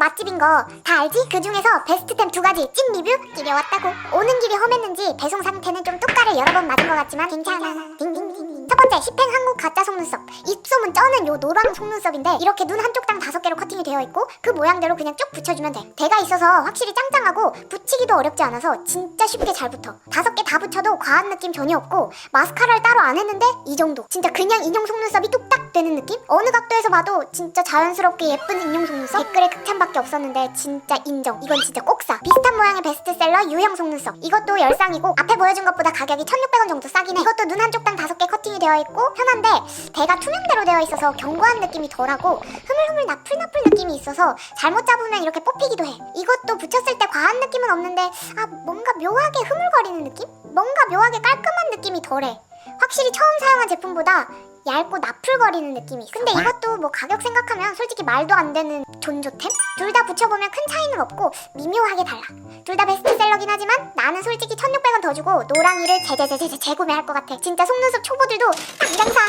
맛집인 거 다 알지? 그 중에서 베스트템 두 가지 찐 리뷰 끼려왔다고. 오는 길이 험했는지 배송 상태는 좀 뚝가를 여러 번 맞은 것 같지만 괜찮아. 딩딩딩. 첫 번째 시팽 한국 가짜 속눈썹. 입 소문 쩌는 요 노랑 속눈썹인데 이렇게 눈 한쪽 땅 다섯 개로 커팅이 되어 있고 그 모양대로 그냥 쭉 붙여주면 돼. 대가 있어서 확실히 짱짱하고 붙이기도 어렵지 않아서 진짜 쉽게 잘 붙어. 다섯 개 다 붙여도 과한 느낌 전혀 없고 마스카라를 따로 안 했는데 이 정도. 진짜 그냥 인형 속눈썹이 뚝딱 되는 느낌? 어느 각도에서 봐도 진짜 자연스럽게 예쁜 인형 속눈썹? 댓글에 극찬밖에 없었는데 진짜 인정. 이건 진짜 꼭 사. 비슷한 모양의 베스트셀러 유형 속눈썹. 이것도 열쌍이고 앞에 보여준 것보다 가격이 1,600원 정도 싸긴 해. 이것도 눈 한쪽 땅 다섯 되어 있고 편한데 대가 투명대로 되어 있어서 견고한 느낌이 덜하고 흐물흐물 나풀나풀 느낌이 있어서 잘못 잡으면 이렇게 뽑히기도 해. 이것도 붙였을 때 과한 느낌은 없는데 아 뭔가 묘하게 흐물거리는 느낌? 뭔가 묘하게 깔끔한 느낌이 덜해. 확실히 처음 사용한 제품보다 얇고 나풀거리는 느낌이 있어. 근데 이것도 뭐 가격 생각하면 솔직히 말도 안 되는 존조템? 둘 다 붙여보면 큰 차이는 없고 미묘하게 달라. 둘 다 베스트셀러긴 하지만 나는 솔직히 1600원 더 주고 노랑이를 제제제제 재구매할 것 같아. 진짜 속눈썹 초보들도 당장 사.